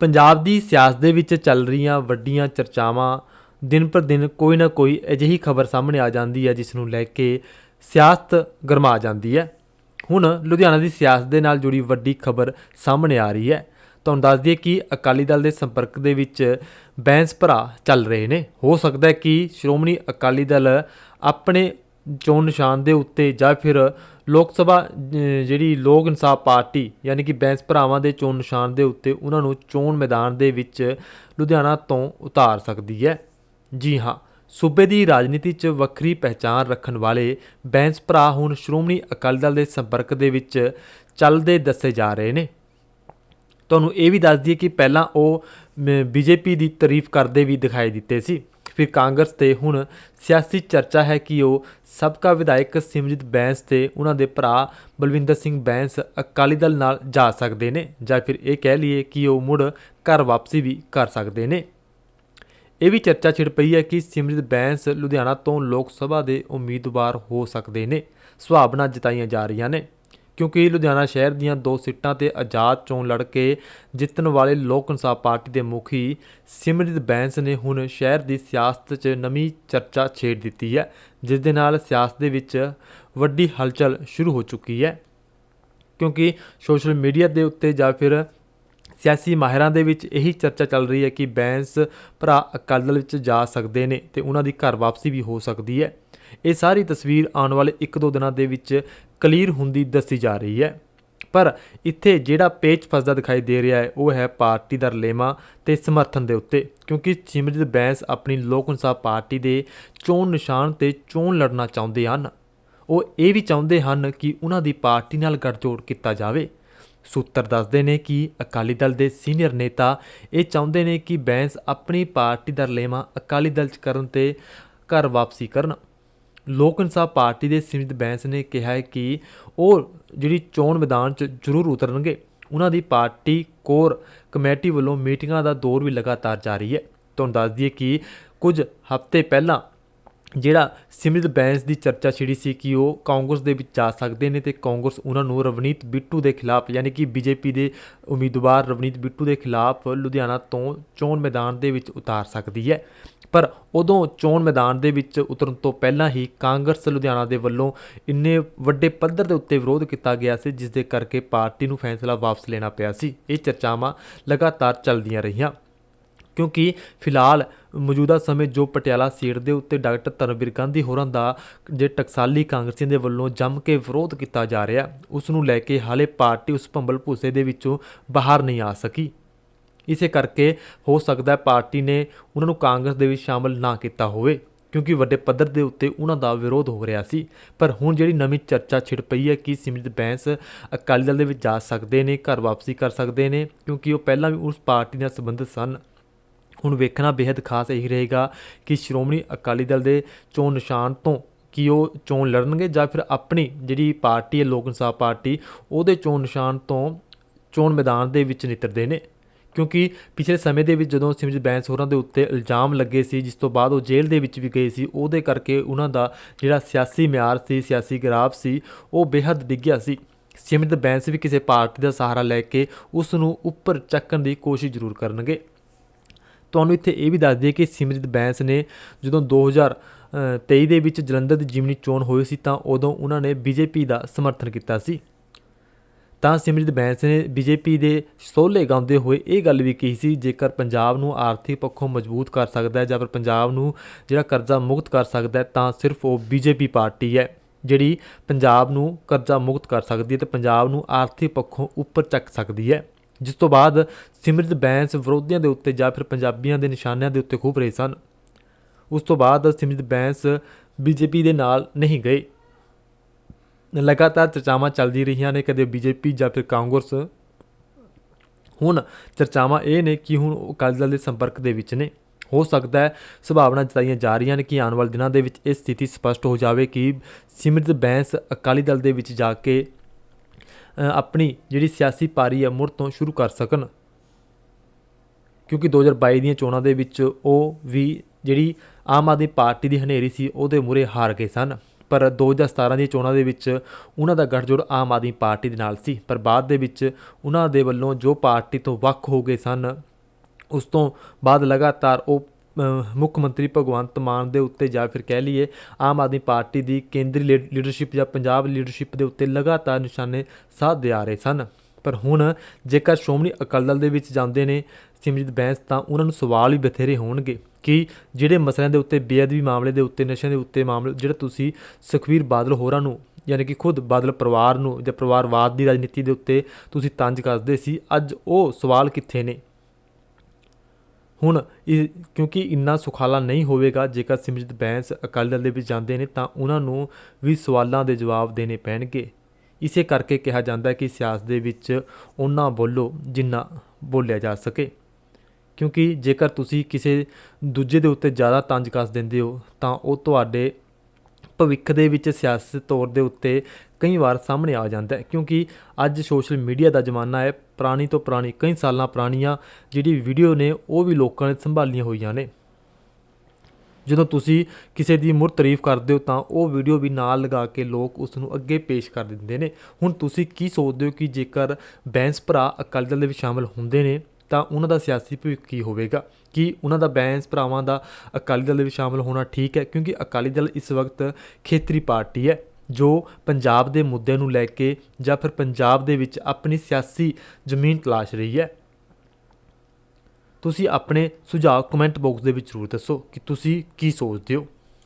ਪੰਜਾਬ ਦੀ ਸਿਆਸਤ ਦੇ ਵਿੱਚ ਚੱਲ ਰਹੀਆਂ ਵੱਡੀਆਂ ਚਰਚਾਵਾਂ, ਦਿਨ ਪਰ ਦਿਨ ਕੋਈ ਨਾ ਕੋਈ ਅਜਿਹੀ ਖਬਰ ਸਾਹਮਣੇ ਆ ਜਾਂਦੀ ਹੈ, ਜਿਸ ਨੂੰ ਲੈ ਕੇ ਸਿਆਸਤ ਗਰਮਾ ਜਾਂਦੀ ਹੈ। ਹੁਣ ਲੁਧਿਆਣਾ ਦੀ ਸਿਆਸਤ ਦੇ ਨਾਲ ਜੁੜੀ ਵੱਡੀ ਖਬਰ ਸਾਹਮਣੇ ਆ ਰਹੀ ਹੈ। ਤੁਹਾਨੂੰ ਦੱਸ ਦਈਏ ਕਿ ਅਕਾਲੀ ਦਲ ਦੇ ਸੰਪਰਕ ਦੇ ਵਿੱਚ ਬੈਂਸ ਭਰਾ ਚੱਲ ਰਹੇ ਨੇ। ਹੋ ਸਕਦਾ ਹੈ ਕਿ ਸ਼੍ਰੋਮਣੀ ਅਕਾਲੀ ਦਲ ਆਪਣੇ ਚੋਣ ਨਿਸ਼ਾਨ ਦੇ ਉੱਤੇ ਜਾਂ ਫਿਰ ਲੋਕ ਸਭਾ ਜਿਹੜੀ ਲੋਕ ਇਨਸਾਫ ਪਾਰਟੀ ਯਾਨੀ ਕਿ ਬੈਂਸ ਭਰਾਵਾਂ ਦੇ ਚੋਣ ਨਿਸ਼ਾਨ ਦੇ ਉੱਤੇ ਉਹਨਾਂ ਨੂੰ ਚੋਣ ਮੈਦਾਨ ਦੇ ਵਿੱਚ ਲੁਧਿਆਣਾ ਤੋਂ ਉਤਾਰ ਸਕਦੀ ਹੈ। ਜੀ ਹਾਂ, ਸੂਬੇ ਦੀ ਰਾਜਨੀਤੀ 'ਚ ਵੱਖਰੀ ਪਹਿਚਾਣ ਰੱਖਣ ਵਾਲੇ ਬੈਂਸ ਭਰਾ ਹੁਣ ਸ਼੍ਰੋਮਣੀ ਅਕਾਲੀ ਦਲ ਦੇ ਸੰਪਰਕ ਦੇ ਵਿੱਚ ਚੱਲਦੇ ਦੱਸੇ ਜਾ ਰਹੇ ਨੇ। ਤੁਹਾਨੂੰ ਇਹ ਵੀ ਦੱਸ ਦਈਏ ਕਿ ਪਹਿਲਾਂ ਉਹ ਬੀਜੇਪੀ ਦੀ ਤਾਰੀਫ ਕਰਦੇ ਵੀ ਦਿਖਾਈ ਦਿੱਤੇ ਸੀ। ਫਿਰ ਕਾਂਗਰਸ ਤੇ ਹੁਣ ਸਿਆਸੀ ਚਰਚਾ ਹੈ ਕਿ ਉਹ ਸਾਬਕਾ ਵਿਧਾਇਕ ਸਿਮਰਜੀਤ ਬੈਂਸ ਤੇ ਉਹਨਾਂ ਦੇ ਭਰਾ ਬਲਵਿੰਦਰ ਸਿੰਘ ਬੈਂਸ ਅਕਾਲੀ ਦਲ ਨਾਲ ਜਾ ਸਕਦੇ ਨੇ ਜਾਂ ਫਿਰ ਇਹ ਕਹਿ ਲਈਏ ਕਿ ਉਹ ਮੁੜ ਘਰ ਵਾਪਸੀ ਵੀ ਕਰ ਸਕਦੇ ਨੇ। ਇਹ ਵੀ ਚਰਚਾ ਛਿੜ ਪਈ ਹੈ ਕਿ ਸਿਮਰਜੀਤ ਬੈਂਸ ਲੁਧਿਆਣਾ ਤੋਂ ਲੋਕ ਸਭਾ ਦੇ ਉਮੀਦਵਾਰ ਹੋ ਸਕਦੇ ਨੇ। ਸੁਭਾਵਨਾ ਜਤਾਈਆਂ ਜਾ ਰਹੀਆਂ ਨੇ। ਕਿਉਂਕਿ ਲੁਧਿਆਣਾ ਸ਼ਹਿਰ ਦੀਆਂ ਦੋ ਸੀਟਾਂ ਤੇ ਆਜ਼ਾਦ ਚੋਣ ਲੜ ਕੇ ਜਿੱਤਣ ਵਾਲੇ ਲੋਕ ਇਨਸਾਫ ਪਾਰਟੀ ਦੇ ਮੁਖੀ ਸਿਮਰਜੀਤ ਬੈਂਸ ਨੇ ਹੁਣ ਸ਼ਹਿਰ ਦੀ ਸਿਆਸਤ 'ਚ ਨਵੀਂ ਚਰਚਾ ਛੇੜ ਦਿੱਤੀ ਹੈ, ਜਿਸ ਦੇ ਨਾਲ ਸਿਆਸਤ ਦੇ ਵਿੱਚ ਵੱਡੀ ਹਲਚਲ ਸ਼ੁਰੂ ਹੋ ਚੁੱਕੀ ਹੈ। ਕਿਉਂਕਿ ਸੋਸ਼ਲ ਮੀਡੀਆ ਦੇ ਉੱਤੇ ਜਾਂ ਫਿਰ ਸਿਆਸੀ ਮਾਹਿਰਾਂ ਦੇ ਵਿੱਚ ਇਹੀ ਚਰਚਾ ਚੱਲ ਰਹੀ ਹੈ ਕਿ ਬੈਂਸ ਭਰਾ ਅਕਾਲੀ ਦਲ ਵਿੱਚ ਜਾ ਸਕਦੇ ਨੇ ਤੇ ਉਹਨਾਂ ਦੀ ਘਰ ਵਾਪਸੀ ਵੀ ਹੋ ਸਕਦੀ ਹੈ। ਇਹ ਸਾਰੀ ਤਸਵੀਰ ਆਉਣ ਵਾਲੇ 1-2 ਦਿਨਾਂ ਦੇ ਵਿੱਚ ਕਲੀਅਰ ਹੁੰਦੀ ਦੱਸੀ ਜਾ ਰਹੀ ਹੈ। ਪਰ ਇੱਥੇ ਜਿਹੜਾ ਪੇਚ ਫਸਦਾ ਦਿਖਾਈ ਦੇ ਰਿਹਾ ਹੈ, ਉਹ ਹੈ ਪਾਰਟੀ ਦਾ ਰਲੇਮਾ ਤੇ ਸਮਰਥਨ ਦੇ ਉੱਤੇ। ਕਿਉਂਕਿ ਸਿਮਰਜੀਤ ਬੈਂਸ ਆਪਣੀ ਲੋਕ ਇਨਸਾਫ ਪਾਰਟੀ ਦੇ ਚੋਣ ਨਿਸ਼ਾਨ ਤੇ ਚੋਣ ਲੜਨਾ ਚਾਹੁੰਦੇ ਹਨ। ਉਹ ਇਹ ਵੀ ਚਾਹੁੰਦੇ ਹਨ ਕਿ ਉਹਨਾਂ ਦੀ ਪਾਰਟੀ ਨਾਲ ਗੱਠਜੋੜ ਕੀਤਾ ਜਾਵੇ। ਸੂਤਰ ਦੱਸਦੇ ਨੇ ਕਿ ਅਕਾਲੀ ਦਲ ਦੇ ਸੀਨੀਅਰ ਨੇਤਾ ਇਹ ਚਾਹੁੰਦੇ ਨੇ ਕਿ ਬੈਂਸ ਆਪਣੀ ਪਾਰਟੀ ਦਾ ਰਲੇਮਾ ਅਕਾਲੀ ਦਲ 'ਚ ਕਰਨ ਤੇ ਘਰ ਵਾਪਸੀ ਕਰਨ। ਲੋਕ ਇਨਸਾਫ ਪਾਰਟੀ ਦੇ ਸਿਮਰਜੀਤ ਬੈਂਸ ਨੇ ਕਿਹਾ ਹੈ ਕਿ ਉਹ ਜਿਹੜੀ ਚੋਣ ਮੈਦਾਨ 'ਚ ਜ਼ਰੂਰ ਉਤਰਨਗੇ। ਉਹਨਾਂ ਦੀ ਪਾਰਟੀ ਕੋਰ ਕਮੇਟੀ ਵੱਲੋਂ ਮੀਟਿੰਗਾਂ ਦਾ ਦੌਰ ਵੀ ਲਗਾਤਾਰ ਜਾਰੀ ਹੈ। ਤੁਹਾਨੂੰ ਦੱਸ ਦਈਏ ਕਿ ਕੁਝ ਹਫ਼ਤੇ ਪਹਿਲਾਂ ਜਿਹੜਾ ਸਿਮਰਜੀਤ ਬੈਂਸ ਦੀ ਚਰਚਾ ਛਿੜੀ ਸੀ ਕਿ ਉਹ ਕਾਂਗਰਸ ਦੇ ਵਿੱਚ ਜਾ ਸਕਦੇ ਨੇ ਤੇ ਕਾਂਗਰਸ ਉਹਨਾਂ ਨੂੰ ਰਵਨੀਤ ਬਿੱਟੂ ਦੇ ਖਿਲਾਫ ਯਾਨੀ ਕਿ ਬੀਜੇਪੀ ਦੇ ਉਮੀਦਵਾਰ ਰਵਨੀਤ ਬਿੱਟੂ ਦੇ ਖਿਲਾਫ ਲੁਧਿਆਣਾ ਤੋਂ ਚੋਣ ਮੈਦਾਨ ਦੇ ਵਿੱਚ ਉਤਾਰ ਸਕਦੀ ਹੈ। ਪਰ ਉਦੋਂ ਚੋਣ ਮੈਦਾਨ ਦੇ ਵਿੱਚ ਉਤਰਨ ਤੋਂ ਪਹਿਲਾਂ ਹੀ ਕਾਂਗਰਸ ਲੁਧਿਆਣਾ ਦੇ ਵੱਲੋਂ ਇੰਨੇ ਵੱਡੇ ਪੱਧਰ ਦੇ ਉੱਤੇ ਵਿਰੋਧ ਕੀਤਾ ਗਿਆ ਸੀ ਜਿਸ ਦੇ ਕਰਕੇ ਪਾਰਟੀ ਨੂੰ ਫੈਸਲਾ ਵਾਪਸ ਲੈਣਾ ਪਿਆ ਸੀ। ਇਹ ਚਰਚਾਵਾਂ ਲਗਾਤਾਰ ਚੱਲਦੀਆਂ ਰਹੀਆਂ। ਕਿਉਂਕਿ ਫਿਲਹਾਲ ਮੌਜੂਦਾ ਸਮੇਂ ਜੋ ਪਟਿਆਲਾ ਸੀਟ ਦੇ ਉੱਤੇ ਡਾਕਟਰ ਧਰਮਵੀਰ ਗਾਂਧੀ ਹੋਰਾਂ ਦਾ ਜੇ ਟਕਸਾਲੀ ਕਾਂਗਰਸੀਆਂ ਦੇ ਵੱਲੋਂ ਜੰਮ ਕੇ ਵਿਰੋਧ ਕੀਤਾ ਜਾ ਰਿਹਾ, ਉਸ ਨੂੰ ਲੈ ਕੇ ਹਾਲੇ ਪਾਰਟੀ ਉਸ ਭੰਬਲ ਭੂਸੇ ਦੇ ਵਿੱਚੋਂ ਬਾਹਰ ਨਹੀਂ ਆ ਸਕੀ। ਇਸੇ ਕਰਕੇ ਹੋ ਸਕਦਾ ਹੈ ਪਾਰਟੀ ਨੇ ਉਹਨਾਂ ਨੂੰ ਕਾਂਗਰਸ ਦੇ ਵਿੱਚ ਸ਼ਾਮਲ ਨਾ ਕੀਤਾ ਹੋਵੇ, ਕਿਉਂਕਿ ਵੱਡੇ ਪੱਧਰ ਦੇ ਉੱਤੇ ਉਹਨਾਂ ਦਾ ਵਿਰੋਧ ਹੋ ਰਿਹਾ ਸੀ। ਪਰ ਹੁਣ ਜਿਹੜੀ ਨਵੀਂ ਚਰਚਾ ਛਿੜ ਪਈ ਹੈ ਕਿ ਸਿਮਰਤ ਬੈਂਸ ਅਕਾਲੀ ਦਲ ਦੇ ਵਿੱਚ ਜਾ ਸਕਦੇ ਨੇ, ਘਰ ਵਾਪਸੀ ਕਰ ਸਕਦੇ ਨੇ, ਕਿਉਂਕਿ ਉਹ ਪਹਿਲਾਂ ਵੀ ਉਸ ਪਾਰਟੀ ਨਾਲ ਸੰਬੰਧਿਤ ਸਨ। ਹੁਣ ਵੇਖਣਾ ਬੇहद ਖਾਸ ਇਹੀ ਰਹੇਗਾ ਕਿ ਸ਼੍ਰੋਮਣੀ ਅਕਾਲੀ ਦਲ ਦੇ ਚੋਣ ਨਿਸ਼ਾਨ ਤੋਂ ਕਿ ਉਹ ਚੋਣ ਲੜਨਗੇ ਜਾਂ ਫਿਰ ਆਪਣੀ ਜਿਹੜੀ ਪਾਰਟੀ ਹੈ, ਲੋਕ ਇਨਸਾਫ ਪਾਰਟੀ, ਉਹਦੇ ਚੋਣ ਨਿਸ਼ਾਨ ਤੋਂ ਚੋਣ ਮੈਦਾਨ ਦੇ ਵਿੱਚ ਨਿਤਰਦੇ ਨੇ। ਕਿਉਂਕਿ ਪਿਛਲੇ ਸਮੇਂ ਦੇ ਵਿੱਚ ਜਦੋਂ ਸਿਮਰਜੀਤ ਬੈਂਸ ਹੋਰਾਂ ਦੇ ਉੱਤੇ ਇਲਜ਼ਾਮ ਲੱਗੇ ਸੀ, ਜਿਸ ਤੋਂ ਬਾਅਦ ਉਹ ਜੇਲ੍ਹ ਦੇ ਵਿੱਚ ਵੀ ਗਏ ਸੀ, ਉਹਦੇ ਕਰਕੇ ਉਹਨਾਂ ਦਾ ਜਿਹੜਾ ਸਿਆਸੀ ਮਿਆਰ ਸੀ, ਸਿਆਸੀ ਗਰਾਫ ਸੀ, ਉਹ ਬੇहद ਡਿੱਗਿਆ ਸੀ। ਸਿਮਰਤ ਬੈਂਸ ਵੀ ਕਿਸੇ ਪਾਰਟੀ ਦਾ ਸਹਾਰਾ ਲੈ ਕੇ ਉਸ ਨੂੰ ਉੱਪਰ ਚੱਕਣ ਦੀ ਕੋਸ਼ਿਸ਼ ਜ਼ਰੂਰ ਕਰਨਗੇ। ਤੁਹਾਨੂੰ ਇੱਥੇ ਇਹ ਵੀ ਦੱਸ ਦਈਏ ਕਿ ਸਿਮਰਤ ਬੈਂਸ ਨੇ ਜਦੋਂ 2023 ਦੇ ਵਿੱਚ ਜਲੰਧਰ ਦੀ ਜਿਮਨੀ ਚੋਣ ਹੋਈ ਸੀ, ਤਾਂ ਉਦੋਂ ਉਹਨਾਂ ਨੇ ਬੀਜੇਪੀ ਦਾ ਸਮਰਥਨ ਕੀਤਾ ਸੀ। ਤਾਂ ਸਿਮਰਜੀਤ ਬੈਂਸ ਨੇ ਬੀਜੇਪੀ ਦੇ ਸੋਹਲੇ ਗਾਉਂਦੇ ਹੋਏ ਇਹ ਗੱਲ ਵੀ ਕਹੀ ਸੀ, ਜੇਕਰ ਪੰਜਾਬ ਨੂੰ ਆਰਥਿਕ ਪੱਖੋਂ ਮਜ਼ਬੂਤ ਕਰ ਸਕਦਾ ਹੈ ਜਾਂ ਫਿਰ ਪੰਜਾਬ ਨੂੰ ਜਿਹੜਾ ਕਰਜ਼ਾ ਮੁਕਤ ਕਰ ਸਕਦਾ ਹੈ, ਤਾਂ ਸਿਰਫ ਉਹ ਬੀਜੇਪੀ ਪਾਰਟੀ ਹੈ, ਜਿਹੜੀ ਪੰਜਾਬ ਨੂੰ ਕਰਜ਼ਾ ਮੁਕਤ ਕਰ ਸਕਦੀ ਹੈ ਤੇ ਪੰਜਾਬ ਨੂੰ ਆਰਥਿਕ ਪੱਖੋਂ ਉੱਪਰ ਚੱਕ ਸਕਦੀ ਹੈ। ਜਿਸ ਤੋਂ ਬਾਅਦ ਸਿਮਰਜੀਤ ਬੈਂਸ ਵਿਰੋਧੀਆਂ ਦੇ ਉੱਤੇ ਜਾਂ ਫਿਰ ਪੰਜਾਬੀਆਂ ਦੇ ਨਿਸ਼ਾਨਿਆਂ ਦੇ ਉੱਤੇ ਖੂਬ ਰਹੇ ਸਨ। ਉਸ ਤੋਂ ਬਾਅਦ ਸਿਮਰਜੀਤ ਬੈਂਸ ਬੀਜੇਪੀ ਦੇ ਨਾਲ ਨਹੀਂ ਗਏ। ਲਗਾਤਾਰ ਚਰਚਾਵਾਂ ਚੱਲਦੀ ਰਹੀਆਂ ਨੇ, ਕਦੇ ਬੀਜੇਪੀ ਜਾਂ ਫਿਰ ਕਾਂਗਰਸ। ਹੁਣ ਚਰਚਾਵਾਂ ਇਹ ਨੇ ਕਿ ਹੁਣ ਉਹ ਅਕਾਲੀ ਦਲ ਦੇ ਸੰਪਰਕ ਦੇ ਵਿੱਚ ਨੇ। ਹੋ ਸਕਦਾ ਹੈ ਸੰਭਾਵਨਾ ਜਤਾਈਆਂ ਜਾ ਰਹੀਆਂ ਨੇ ਕਿ ਆਉਣ ਵਾਲੇ ਦਿਨਾਂ ਦੇ ਵਿੱਚ ਇਹ ਸਥਿਤੀ ਸਪਸ਼ਟ ਹੋ ਜਾਵੇ ਕਿ ਸਿਮਰਤ ਬੈਂਸ ਅਕਾਲੀ ਦਲ ਦੇ ਵਿੱਚ ਜਾ ਕੇ ਆਪਣੀ ਜਿਹੜੀ ਸਿਆਸੀ ਪਾਰੀ ਹੈ ਮੁੜ ਤੋਂ ਸ਼ੁਰੂ ਕਰ ਸਕਣ। ਕਿਉਂਕਿ 2022 ਦੀਆਂ ਚੋਣਾਂ ਦੇ ਵਿੱਚ ਉਹ ਵੀ ਜਿਹੜੀ ਆਮ ਆਦਮੀ ਪਾਰਟੀ ਦੀ ਹਨੇਰੀ ਸੀ, ਉਹਦੇ ਮੂਰੇ ਹਾਰ ਗਏ ਸਨ। ਪਰ 2017 ਦੀਆਂ ਚੋਣਾਂ ਦੇ ਵਿੱਚ ਉਹਨਾਂ ਦਾ ਗੱਠਜੋੜ ਆਮ ਆਦਮੀ ਪਾਰਟੀ ਦੇ ਨਾਲ ਸੀ। ਪਰ ਬਾਅਦ ਦੇ ਵਿੱਚ ਉਹਨਾਂ ਦੇ ਵੱਲੋਂ ਜੋ ਪਾਰਟੀ ਤੋਂ ਵੱਖ ਹੋ ਗਏ ਸਨ, ਉਸ ਤੋਂ ਬਾਅਦ ਲਗਾਤਾਰ ਉਹ ਮੁੱਖ ਮੰਤਰੀ ਭਗਵੰਤ ਮਾਨ ਦੇ ਉੱਤੇ ਜਾਂ ਫਿਰ ਕਹਿ ਲਈਏ ਆਮ ਆਦਮੀ ਪਾਰਟੀ ਦੀ ਕੇਂਦਰੀ ਲੀਡ- ਲੀਡਰਸ਼ਿਪ ਜਾਂ ਪੰਜਾਬ ਲੀਡਰਸ਼ਿਪ ਦੇ ਉੱਤੇ ਲਗਾਤਾਰ ਨਿਸ਼ਾਨੇ ਸਾਧਦੇ ਆ ਰਹੇ ਸਨ। ਪਰ ਹੁਣ ਜੇਕਰ ਸ਼੍ਰੋਮਣੀ ਅਕਾਲੀ ਦਲ ਦੇ ਵਿੱਚ ਜਾਂਦੇ ਨੇ ਸਿਮਰਜੀਤ ਬੈਂਸ, ਤਾਂ ਉਹਨਾਂ ਨੂੰ ਸਵਾਲ ਵੀ ਬਥੇਰੇ ਹੋਣਗੇ ਕਿ ਜਿਹੜੇ ਮਸਲਿਆਂ ਦੇ ਉੱਤੇ, ਬੇਅਦਬੀ ਮਾਮਲੇ ਦੇ ਉੱਤੇ, ਨਸ਼ਿਆਂ ਦੇ ਉੱਤੇ ਮਾਮਲੇ, ਜਿਹੜਾ ਤੁਸੀਂ ਸੁਖਵੀਰ ਬਾਦਲ ਹੋਰਾਂ ਨੂੰ, ਯਾਨੀ ਕਿ ਖੁਦ ਬਾਦਲ ਪਰਿਵਾਰ ਨੂੰ ਜਾਂ ਪਰਿਵਾਰਵਾਦ ਦੀ ਰਾਜਨੀਤੀ ਦੇ ਉੱਤੇ ਤੁਸੀਂ ਤੰਜ ਕਰਦੇ ਸੀ, ਅੱਜ ਉਹ ਸਵਾਲ ਕਿੱਥੇ ਨੇ? ਹੁਣ ਕਿਉਂਕਿ ਇੰਨਾ ਸੁਖਾਲਾ ਨਹੀਂ ਹੋਵੇਗਾ, ਜੇਕਰ ਸਿਮਰਜੀਤ ਬੈਂਸ ਅਕਾਲੀ ਦਲ ਦੇ ਵਿੱਚ ਜਾਂਦੇ ਨੇ, ਤਾਂ ਉਹਨਾਂ ਨੂੰ ਵੀ ਸਵਾਲਾਂ ਦੇ ਜਵਾਬ ਦੇਣੇ ਪੈਣਗੇ। ਇਸੇ ਕਰਕੇ ਕਿਹਾ ਜਾਂਦਾ ਹੈ ਕਿ ਸਿਆਸਤ ਦੇ ਵਿੱਚ ਉਹਨਾਂ ਬੋਲੋ ਜਿੰਨਾ ਬੋਲਿਆ ਜਾ ਸਕੇ। ਕਿਉਂਕਿ ਜੇਕਰ ਤੁਸੀਂ ਕਿਸੇ ਦੂਜੇ ਦੇ ਉੱਤੇ ਜ਼ਿਆਦਾ ਤੰਜ ਕੱਸ ਦਿੰਦੇ ਹੋ, ਤਾਂ ਉਹ ਤੁਹਾਡੇ ਭਵਿੱਖ ਦੇ ਵਿੱਚ ਸਿਆਸੀ ਤੌਰ ਦੇ ਉੱਤੇ ਕਈ ਵਾਰ ਸਾਹਮਣੇ ਆ ਜਾਂਦਾ ਹੈ। ਕਿਉਂਕਿ ਅੱਜ ਸੋਸ਼ਲ ਮੀਡੀਆ ਦਾ ਜ਼ਮਾਨਾ ਹੈ, ਪੁਰਾਣੀ ਤੋਂ ਪੁਰਾਣੀ ਕਈ ਸਾਲਾਂ ਪੁਰਾਣੀਆਂ ਜਿਹੜੀ ਵੀਡੀਓ ਨੇ, ਉਹ ਵੀ ਲੋਕਾਂ ਨੇ ਸੰਭਾਲੀਆਂ ਹੋਈਆਂ ਨੇ। ਜਦੋਂ ਤੁਸੀਂ ਕਿਸੇ ਦੀ ਮੁਰ ਤਾਰੀਫ ਕਰਦੇ ਹੋ ਤਾਂ ਉਹ ਵੀਡੀਓ ਵੀ ਨਾਲ ਲਗਾ ਕੇ ਲੋਕ ਉਸ ਨੂੰ ਅੱਗੇ ਪੇਸ਼ ਕਰ ਦਿੰਦੇ ਨੇ। ਹੁਣ ਤੁਸੀਂ ਕੀ ਸੋਚਦੇ ਹੋ ਕਿ ਜੇਕਰ ਬੈਂਸ ਭਰਾ ਅਕਾਲੀ ਦਲ ਦੇ ਵਿੱਚ ਸ਼ਾਮਲ ਹੁੰਦੇ ਨੇ ਤਾਂ ਉਹਨਾਂ ਦਾ ਸਿਆਸੀ ਭਵਿੱਖ ਕੀ ਹੋਵੇਗਾ? ਕਿ ਉਹਨਾਂ ਦਾ ਬੈਂਸ ਭਰਾਵਾਂ ਦਾ ਅਕਾਲੀ ਦਲ ਦੇ ਵਿੱਚ ਸ਼ਾਮਲ ਹੋਣਾ ਠੀਕ ਹੈ? ਕਿਉਂਕਿ ਅਕਾਲੀ ਦਲ ਇਸ ਵਕਤ ਖੇਤਰੀ ਪਾਰਟੀ ਹੈ, ਜੋ ਪੰਜਾਬ ਦੇ ਮੁੱਦੇ ਨੂੰ ਲੈ ਕੇ ਜਾਂ ਫਿਰ ਪੰਜਾਬ ਦੇ ਵਿੱਚ ਆਪਣੀ ਸਿਆਸੀ ਜ਼ਮੀਨ ਤਲਾਸ਼ ਰਹੀ ਹੈ। ਤੁਸੀਂ ਆਪਣੇ ਸੁਝਾਅ ਕਮੈਂਟ ਬਾਕਸ ਦੇ ਵਿੱਚ ਜ਼ਰੂਰ ਦੱਸੋ ਕਿ ਤੁਸੀਂ ਕੀ ਸੋਚਦੇ ਹੋ।